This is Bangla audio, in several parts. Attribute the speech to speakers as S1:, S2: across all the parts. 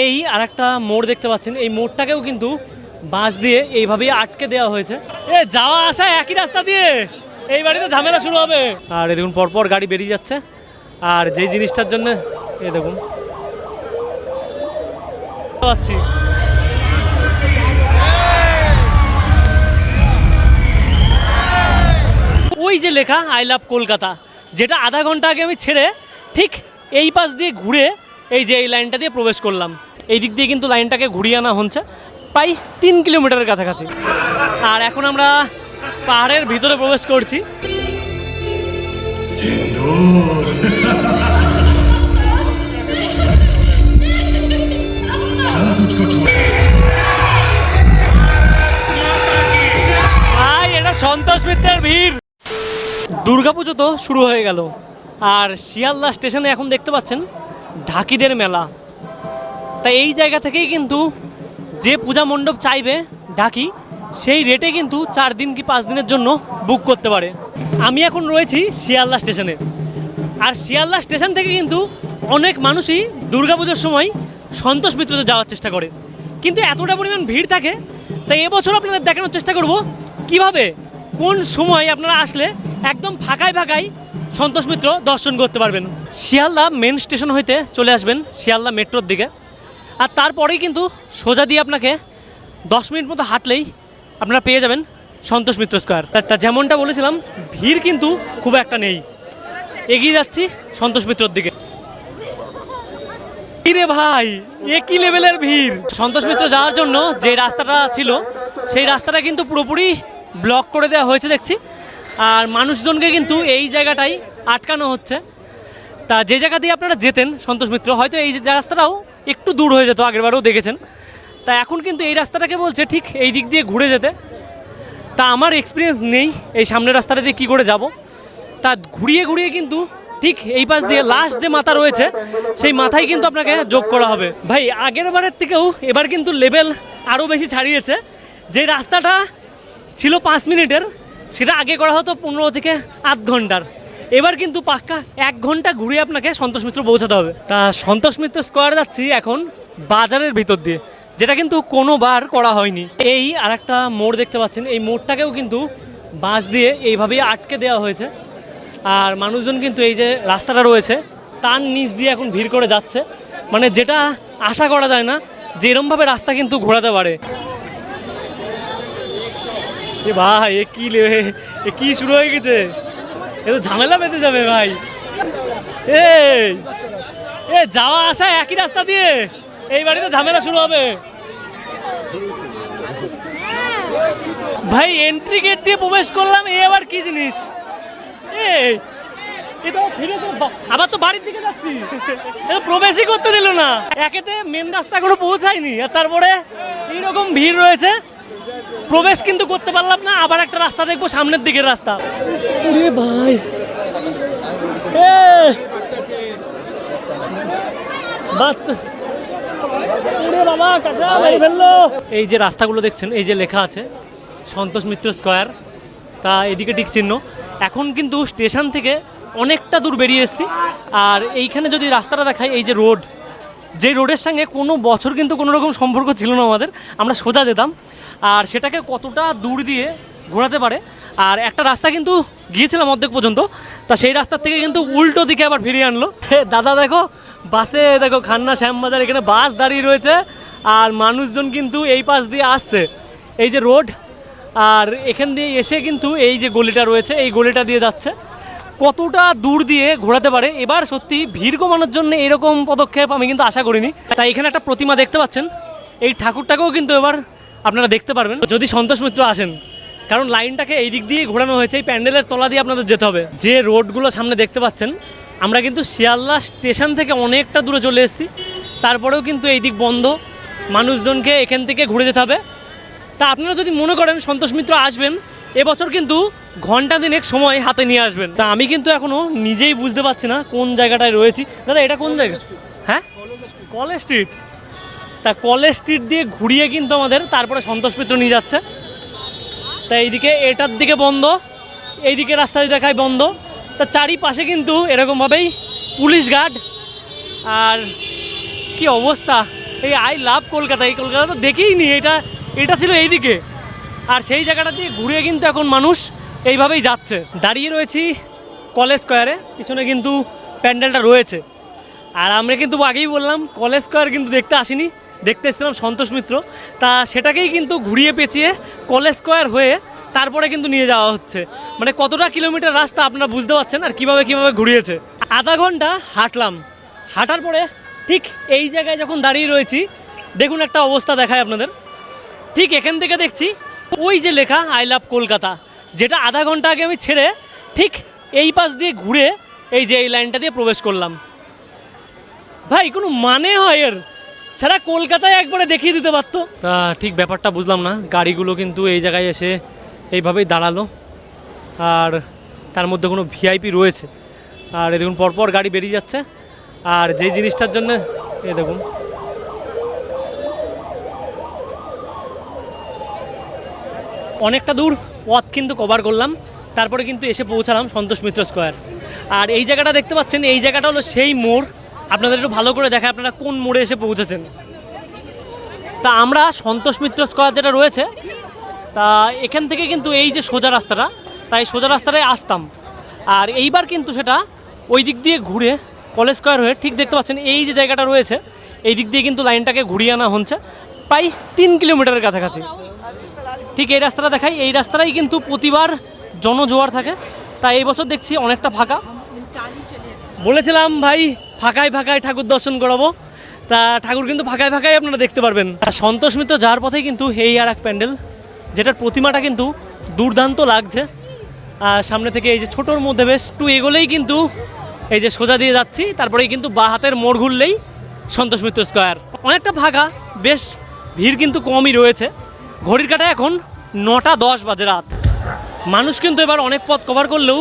S1: এই আর একটা মোড় দেখতে পাচ্ছেন। এই মোড়টাকেও কিন্তু বাঁশ দিয়ে এইভাবেই আটকে দেওয়া হয়েছে। এ, যাওয়া আসা একই রাস্তা দিয়ে। এই বাড়িতে ঝামেলা শুরু হবে। আর এ দেখুন, পরপর গাড়ি বেরিয়ে যাচ্ছে। আর যেই জিনিসটার জন্য এ দেখুন। পাচ্ছি। ওই যে লেখা, আই লাভ কলকাতা যেটা আধা ঘণ্টা আগে আমি ছেড়ে ঠিক এই পাশ দিয়ে ঘুরে এই যে এই লাইনটা দিয়ে প্রবেশ করলাম। এই দিক দিয়ে কিন্তু লাইনটাকে ঘুরিয়ে আনা হচ্ছে প্রায় তিন কিলোমিটারের কাছাকাছি। আর এখন আমরা পাহাড়ের ভিতরে প্রবেশ করছি। ভাই এটা সন্তোষ মিত্রের ভিড়। দুর্গাপুজো তো শুরু হয়ে গেল। আর শিয়ালদা স্টেশনে এখন দেখতে পাচ্ছেন ঢাকিদের মেলা। তাই এই জায়গা থেকেই কিন্তু যে পূজা মণ্ডপ চাইবে ঢাকি, সেই রেটে কিন্তু চার দিন কি পাঁচ দিনের জন্য বুক করতে পারে। আমি এখন রয়েছি শিয়ালদা স্টেশনে। আর শিয়ালদা স্টেশন থেকে কিন্তু অনেক মানুষই দুর্গাপুজোর সময় সন্তোষ মিত্রতে যাওয়ার চেষ্টা করে। কিন্তু এতটা পরিমাণ ভিড় থাকে, তাই এবছর আপনাদের দেখানোর চেষ্টা করব কীভাবে, কোন সময় আপনারা আসলে একদম ফাঁকায় ফাঁকায় সন্তোষ মিত্র দর্শন করতে পারবেন। শিয়ালদা মেন স্টেশন হইতে চলে আসবেন শিয়ালদা মেট্রোর দিকে। আর তারপরেই কিন্তু সোজা দিয়ে আপনাকে দশ মিনিট মতো হাঁটলেই আপনারা পেয়ে যাবেন সন্তোষ মিত্র স্কোয়ার। তা- যেমনটা বলেছিলাম, ভিড় কিন্তু খুব একটা নেই। এগিয়ে যাচ্ছি সন্তোষ মিত্রর দিকে। রে ভাই একই লেভেলের ভিড়? সন্তোষ মিত্র যাওয়ার জন্য যে রাস্তাটা ছিল, সেই রাস্তাটা কিন্তু পুরোপুরি ব্লক করে দেওয়া হয়েছে দেখছি। আর মানুষজনকে কিন্তু এই জায়গাটাই আটকানো হচ্ছে। তা যে জায়গা দিয়ে আপনারা যেতেন, সন্তোষ মিত্র, হয়তো এই রাস্তাটাও একটু দূর হয়ে যেত, আগেরবারও দেখেছেন। তা এখন কিন্তু এই রাস্তাটাকে বলছে ঠিক এই দিক দিয়ে ঘুরে যেতে। তা আমার এক্সপিরিয়েন্স নেই এই সামনের রাস্তাটা দিয়ে কী করে যাব। তা ঘুরিয়ে ঘুরিয়ে কিন্তু ঠিক এই পাশ দিয়ে লাস্ট যে মাথা রয়েছে, সেই মাথায় কিন্তু আপনাকে যোগ করা হবে। ভাই, আগের বারের থেকেও এবার কিন্তু লেভেল আরও বেশি ছাড়িয়েছে। যে রাস্তাটা ছিল পাঁচ মিনিটের সেটা আগে করা হতো পনেরো থেকে আধ ঘণ্টার। এবার কিন্তু পাক্কা এক ঘণ্টা ঘুরে আপনাকে সন্তোষ মিত্র পৌঁছাতে হবে। তা সন্তোষ মিত্র স্কোয়ার যাচ্ছি এখন বাজারের ভিতর দিয়ে, যেটা কিন্তু কোনোবার করা হয়নি। এই আর একটা মোড় দেখতে পাচ্ছেন, এই মোড়টাকেও কিন্তু বাঁশ দিয়ে এইভাবেই আটকে দেওয়া হয়েছে। আর মানুষজন কিন্তু এই যে রাস্তাটা রয়েছে, তার নিচ দিয়ে এখন ভিড় করে যাচ্ছে। মানে যেটা আশা করা যায় না যে এরমভাবে রাস্তা কিন্তু ঘোরাতে পারে। এ ভাই, এ কি লে এ কি শুরু হয়ে গেছে? এ তো ঝামেলা পেতে যাবে ভাই। এই, এ যাওয়া আসা একই রাস্তা দিয়ে। এই বাড়িতে ঝামেলা শুরু হবে। ভাই এন্ট্রি গেট দিয়ে প্রবেশ করলাম, এ আবার কি জিনিস? এ ফিরে তো আবার তো বাড়ির দিকে যাচ্ছি। এ প্রবেশই করতে দিল না। একেতে মেন রাস্তা কোনো পৌঁছায়নি। আর তারপরে এইরকম ভিড় রয়েছে। প্রবেশ কিন্তু করতে পারলাম না আবার একটা রাস্তা দেখব সামনের দিকের রাস্তা। ভাই। এই যে রাস্তাগুলো দেখছেন এই যে লেখা আছে সন্তোষ মিত্র স্কোয়ার। তা এদিকে ঠিক চিহ্ন। এখন কিন্তু স্টেশন থেকে অনেকটা দূর বেরিয়ে এসেছি। আর এইখানে যদি রাস্তাটা দেখাই এই যে রোড যে রোডের সঙ্গে কোনো বছর কিন্তু কোনো রকম সম্পর্ক ছিল না আমাদের। আমরা সোজা যেতাম। আর সেটাকে কতটা দূর দিয়ে ঘোরাতে পারে, আর একটা রাস্তা কিন্তু গিয়েছিলাম অর্ধেক পর্যন্ত, তা সেই রাস্তার থেকে কিন্তু উল্টো দিকে আবার ফিরিয়ে আনলো। দাদা দেখো, বাসে দেখো খান্না শ্যামবাজার, এখানে বাস দাঁড়িয়ে রয়েছে, আর মানুষজন কিন্তু এই পাশ দিয়ে আসছে। এই যে রোড, আর এখান দিয়ে এসে কিন্তু এই যে গলিটা রয়েছে, এই গলিটা দিয়ে যাচ্ছে। কতটা দূর দিয়ে ঘোরাতে পারে, এবার সত্যি ভিড় কমানোর জন্য এরকম পদক্ষেপ আমি কিন্তু আশা করিনি। তাই এখানে একটা প্রতিমা দেখতে পাচ্ছেন, এই ঠাকুরটাকেও কিন্তু এবার আপনারা দেখতে পারবেন। যদি সন্তোষ মিত্র আসেন, কারণ লাইনটাকে এই দিক দিয়ে ঘোরানো হয়েছে, এই প্যান্ডেলের তলা দিয়ে আপনাদের যেতে হবে। যে রোডগুলো সামনে দেখতে পাচ্ছেন, আমরা কিন্তু শিয়ালদা স্টেশন থেকে অনেকটা দূরে চলে এসেছি। তারপরেও কিন্তু এই দিক বন্ধ। মানুষজনকে এখান থেকে ঘুরে যেতে হবে। তা আপনারা যদি মনে করেন সন্তোষ মিত্র আসবেন, এবছর কিন্তু ঘণ্টা দিনেক সময় হাতে নিয়ে আসবেন। তা আমি কিন্তু এখনও নিজেই বুঝতে পারছি না কোন জায়গাটায় রয়েছি। দাদা, এটা কোন জায়গা? হ্যাঁ? College street. তা কলেজ স্ট্রিট দিয়ে ঘুরিয়ে কিন্তু আমাদের তারপরে সন্তোষ মিত্র নিয়ে যাচ্ছে। তা এইদিকে এটার দিকে বন্ধ, এইদিকে রাস্তা দেখায় বন্ধ। তা চারিপাশে কিন্তু এরকমভাবেই পুলিশ গার্ড। আর কি অবস্থা? এই আই লাভ কলকাতা, এই কলকাতা তো দেখেই নি, এটা এটা ছিল এইদিকে। আর সেই জায়গাটা দিয়ে ঘুরে কিন্তু এখন মানুষ এইভাবেই যাচ্ছে। দাঁড়িয়ে রয়েছি কলেজ স্কোয়ারে, পিছনে কিন্তু প্যান্ডেলটা রয়েছে। আর আমরা কিন্তু আগেই বললাম, কলেজ স্কোয়ার কিন্তু দেখতে আসিনি। দেখতে এসেছিলাম সন্তোষ মিত্র। তা সেটাকেই কিন্তু ঘুরিয়ে পেঁচিয়ে কলেজ স্কোয়ার হয়ে তারপরে কিন্তু নিয়ে যাওয়া হচ্ছে। মানে কতটা কিলোমিটার রাস্তা আপনারা বুঝতে পারছেন আর কীভাবে কীভাবে ঘুরিয়েছে। আধা ঘণ্টা হাঁটলাম। হাঁটার পরে ঠিক এই জায়গায় যখন দাঁড়িয়ে রয়েছি, দেখুন একটা অবস্থা দেখায় আপনাদের। ঠিক এখান থেকে দেখছি ওই যে লেখা, আই লাভ কলকাতা যেটা আধা ঘণ্টা আগে আমি ছেড়ে ঠিক এই পাশ দিয়ে ঘুরে এই যে এই লাইনটা দিয়ে প্রবেশ করলাম। ভাই, কোনো মানে হয় এর? সারা কলকাতায় একবারে দেখিয়ে দিতে পারতো। তা ঠিক ব্যাপারটা বুঝলাম না। গাড়িগুলো কিন্তু এই জায়গায় এসে এইভাবেই দাঁড়াল। আর তার মধ্যে কোনো ভিআইপি রয়েছে। আর এ দেখুন, পরপর গাড়ি বেরিয়ে যাচ্ছে। আর যেই জিনিসটার জন্য এ দেখুন। অনেকটা দূর পথ কিন্তু কভার করলাম। তারপরে কিন্তু এসে পৌঁছালাম সন্তোষ মিত্র স্কোয়ার আর এই জায়গাটা দেখতে পাচ্ছেন, এই জায়গাটা হলো সেই মোড়। আপনাদের একটু ভালো করে দেখায় আপনারা কোন মোড়ে এসে পৌঁছেছেন। তা আমরা সন্তোষ মিত্র স্কোয়ার যেটা রয়েছে, তা এখান থেকে কিন্তু এই যে সোজা রাস্তাটা, তাই সোজা রাস্তাটায় আসতাম। আর এইবার কিন্তু সেটা ওই দিক দিয়ে ঘুরে কলেজ স্কোয়ার হয়ে ঠিক দেখতে পাচ্ছেন এই যে জায়গাটা রয়েছে, এই দিক দিয়ে কিন্তু লাইনটাকে ঘুরিয়ে আনা হচ্ছে, প্রায় তিন কিলোমিটারের কাছাকাছি। ঠিক এই রাস্তাটা দেখাই, এই রাস্তাটাই কিন্তু প্রতিবার জনজোয়ার থাকে। তাই এই বছর দেখছি অনেকটা ফাঁকা। বলেছিলাম ভাই ফাঁকায় ফাঁকায় ঠাকুর দর্শন করাবো। তা ঠাকুর কিন্তু ফাঁকায় ফাঁকায় আপনারা দেখতে পারবেন। সন্তোষ মিত্র যাওয়ার পথে কিন্তু এই আর এক প্যান্ডেল, যেটার প্রতিমাটা কিন্তু দুর্দান্ত লাগছে। আর সামনে থেকে এই যে ছোটোর মধ্যে বেশ একটু এগোলেই কিন্তু এই যে সোজা দিয়ে যাচ্ছি, তারপরেই কিন্তু বা হাতের মোড় ঘুরলেই সন্তোষ মিত্র স্কোয়ার। অনেকটা ফাঁকা, বেশ ভিড় কিন্তু কমই রয়েছে। ঘড়ির কাটা এখন নটা দশ বাজে রাত। মানুষ কিন্তু এবার অনেক পথ কভার করলেও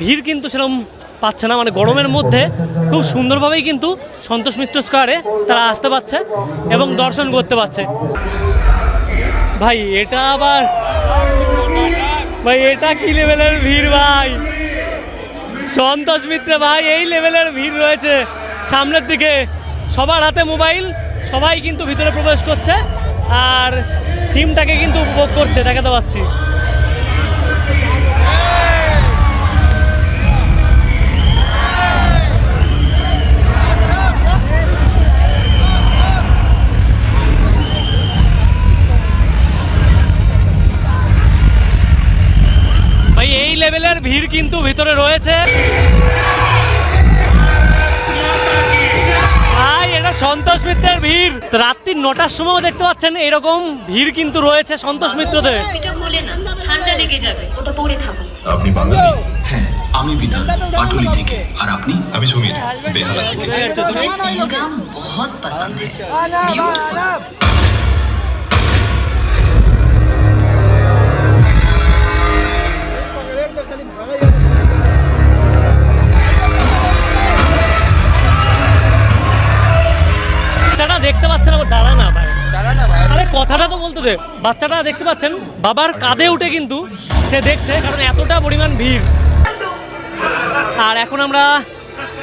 S1: ভিড় কিন্তু সেরকম পাচ্ছে না। মানে গরমের মধ্যে খুব সুন্দরভাবেই কিন্তু সন্তোষ মিত্র স্কোয়ারে তারা আসতে পারছে এবং দর্শন করতে পারছে। ভাই, এটা আবার ভাই, এটা কি লেভেলের ভিড় ভাই? সন্তোষ মিত্র, ভাই, এই লেভেলের ভিড় রয়েছে। সামনের দিকে সবার হাতে মোবাইল সবাই কিন্তু ভিতরে প্রবেশ করছে আর থিমটাকে কিন্তু উপভোগ করছে, দেখাতে পাচ্ছি। কিন্তু ভিতরে রয়েছে ভাই এটা সন্তোষ মিত্রের ভিড় রাত্রি নটার সময় দেখতে পাচ্ছেন এরকম ভিড় কিন্তু রয়েছে সন্তোষ মিত্রদের
S2: এটা খুলে না ঠান্ডা লেগে যাবে ওটা পরে থাকুন
S3: আপনি বাঙালি
S4: হ্যাঁ আমি বিধান পাটুলি থেকে আর আপনি
S3: আমি সমীর বেহালা থেকে
S4: मुझे पहलगाम बहुत पसंद है ब्यूटीफुल
S1: পাচ্ছেন আবার দাঁড়া না ভাই। আরে কথাটা তো বলতে দে। বাচ্চাটা দেখতে পাচ্ছেন বাবার কাঁধে উঠে কিন্তু সে দেখছে কারণ এতটা পরিমাণ ভিড়। আর এখন আমরা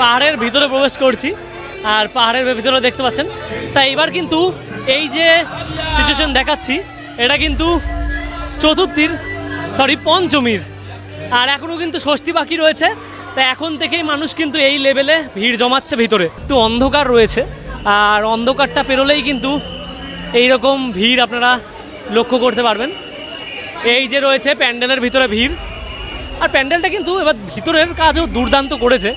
S1: পাহাড়ের ভিতরে প্রবেশ করছি আর পাহাড়ের ভিতরে দেখতে পাচ্ছেন। তাই এবার কিন্তু এই যে সিচুয়েশন দেখাচ্ছি এটা কিন্তু চতুর্থীর সরি পঞ্চমীর। আর এখনও কিন্তু ষষ্ঠী বাকি রয়েছে। তাই এখন থেকেই মানুষ কিন্তু এই লেভেলে ভিড় জমাচ্ছে ভিতরে। একটু অন্ধকার রয়েছে। আর অন্ধকারটা পেরোলেই কিন্তু এই রকম ভিড় আপনারা লক্ষ্য করতে পারবেন। এই যে রয়েছে প্যান্ডেলের ভিতরে ভিড়। আর প্যান্ডেলটা কিন্তু এবার ভিতরের কাজও দুর্দান্ত করেছে।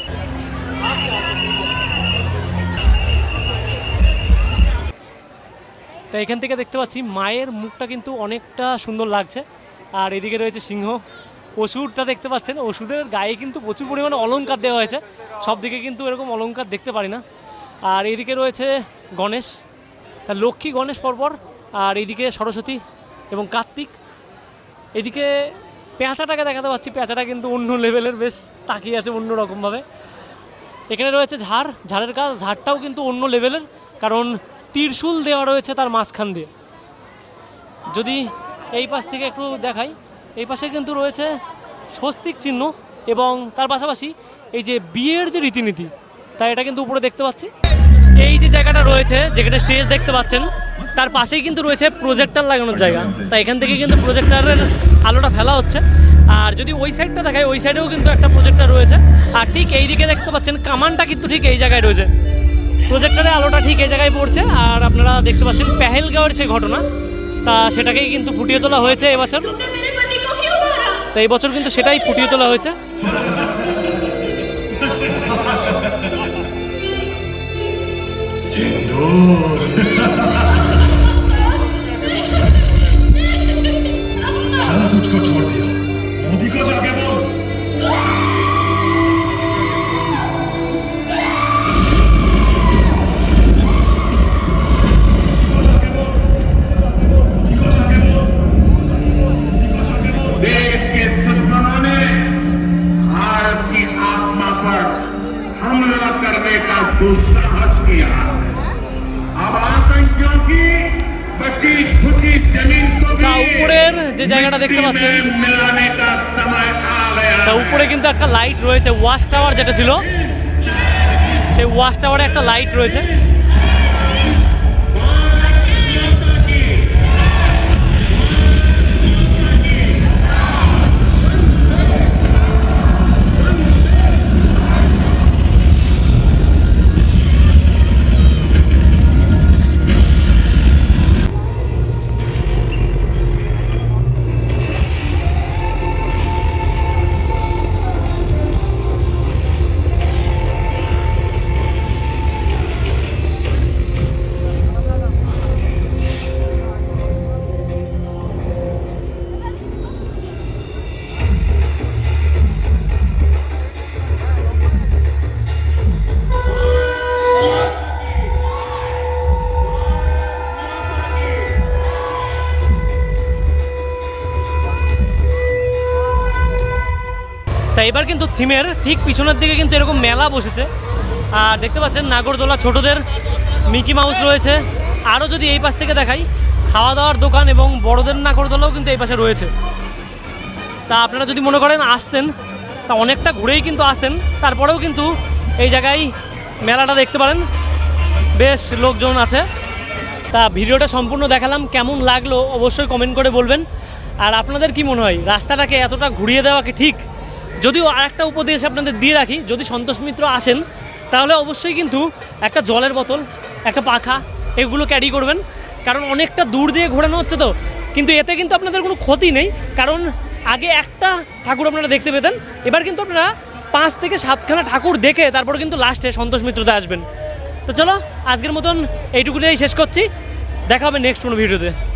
S1: তো এখান থেকে দেখতে পাচ্ছি মায়ের মুখটা কিন্তু অনেকটা সুন্দর লাগছে। আর এদিকে রয়েছে সিংহ। ওষুধটা দেখতে পাচ্ছেন। ওষুধের গায়ে কিন্তু প্রচুর পরিমাণে অলংকার দেওয়া হয়েছে। সব দিকে কিন্তু এরকম অলংকার দেখতে পারি না। আর এদিকে রয়েছে গণেশ তার লক্ষ্মী গণেশ পরপর, আর এইদিকে সরস্বতী এবং কার্তিক। এদিকে পেঁচাটাকে দেখাতে পাচ্ছি পেঁচাটা কিন্তু অন্য লেভেলের বেশ তাকিয়ে আছে অন্য রকমভাবে এখানে রয়েছে ঝাড়, ঝাড়ের কাজ, ঝাড়টাও কিন্তু অন্য লেভেলের কারণ ত্রিশূল দেওয়া রয়েছে তার মাঝখান দিয়ে। যদি এই পাশ থেকে একটু দেখাই, এই পাশে কিন্তু রয়েছে স্বস্তিক চিহ্ন এবং তার পাশাপাশি এই যে বিয়ের যে রীতিনীতি তাই এটা কিন্তু উপরে দেখতে পাচ্ছি। এই যে জায়গাটা রয়েছে, যেখানে স্টেজ দেখতে পাচ্ছেন, তার পাশেই কিন্তু রয়েছে প্রজেক্টার লাগানোর জায়গা। তা এখান থেকে কিন্তু প্রজেক্টারের আলোটা ফেলা হচ্ছে। আর যদি ওই সাইডটা দেখায় ওই সাইডেও কিন্তু একটা প্রজেক্টার রয়েছে। আর ঠিক এই দিকে দেখতে পাচ্ছেন, কামানটা কিন্তু ঠিক এই জায়গায় রয়েছে। প্রজেক্টারের আলোটা ঠিক এই জায়গায় পড়ছে। আর আপনারা দেখতে পাচ্ছেন, পেহেলগাঁওয়ের সেই ঘটনা, তা সেটাকেই কিন্তু ফুটিয়ে তোলা হয়েছে এবছর। তো এই বছর কিন্তু সেটাই ফুটিয়ে তোলা হয়েছে।
S5: कल
S6: না
S1: উপরের যে জায়গাটা দেখতে পাচ্ছেন, তা উপরে কিন্তু একটা লাইট রয়েছে ওয়াশ টাওয়ার যেটা ছিল, সেই ওয়াশ টাওয়ারে একটা লাইট রয়েছে। এবার কিন্তু থিমের ঠিক পিছনের দিকে কিন্তু এরকম মেলা বসেছে। আর দেখতে পাচ্ছেন নাগরদোলা ছোটদের মিকি মাউস রয়েছে। আরও যদি এই পাশ থেকে দেখাই খাওয়া দাওয়ার দোকান এবং বড়দের নাগরদোলাও কিন্তু এই পাশে রয়েছে। তা আপনারা যদি মনে করেন আসছেন, তা অনেকটা ঘুরেই কিন্তু আসেন তারপরেও কিন্তু এই জায়গায় মেলাটা দেখতে পারেন। বেশ লোকজন আছে। তা ভিডিওটা সম্পূর্ণ দেখালাম, কেমন লাগল অবশ্যই কমেন্ট করে বলবেন। আর আপনাদের কি মনে হয়, রাস্তাটাকে এতটা ঘুরিয়ে দেওয়া কি ঠিক? যদিও আর একটা উপদেশ আপনাদের দিয়ে রাখি, যদি সন্তোষ মিত্র আসেন, তাহলে অবশ্যই কিন্তু একটা জলের বোতল, একটা পাখা, এগুলো ক্যারি করবেন। কারণ অনেকটা দূর দিয়ে ঘোরানো হচ্ছে তো। কিন্তু এতে কিন্তু আপনাদের কোনো ক্ষতি নেই। কারণ আগে একটা ঠাকুর আপনারা দেখতে পেতেন, এবার কিন্তু আপনারা পাঁচ থেকে সাতখানা ঠাকুর দেখে তারপরে কিন্তু লাস্টে সন্তোষ মিত্রতে আসবেন। তো চলো, আজকের মতন এইটুকুনেই শেষ করছি। দেখা হবে নেক্সট কোনো ভিডিওতে।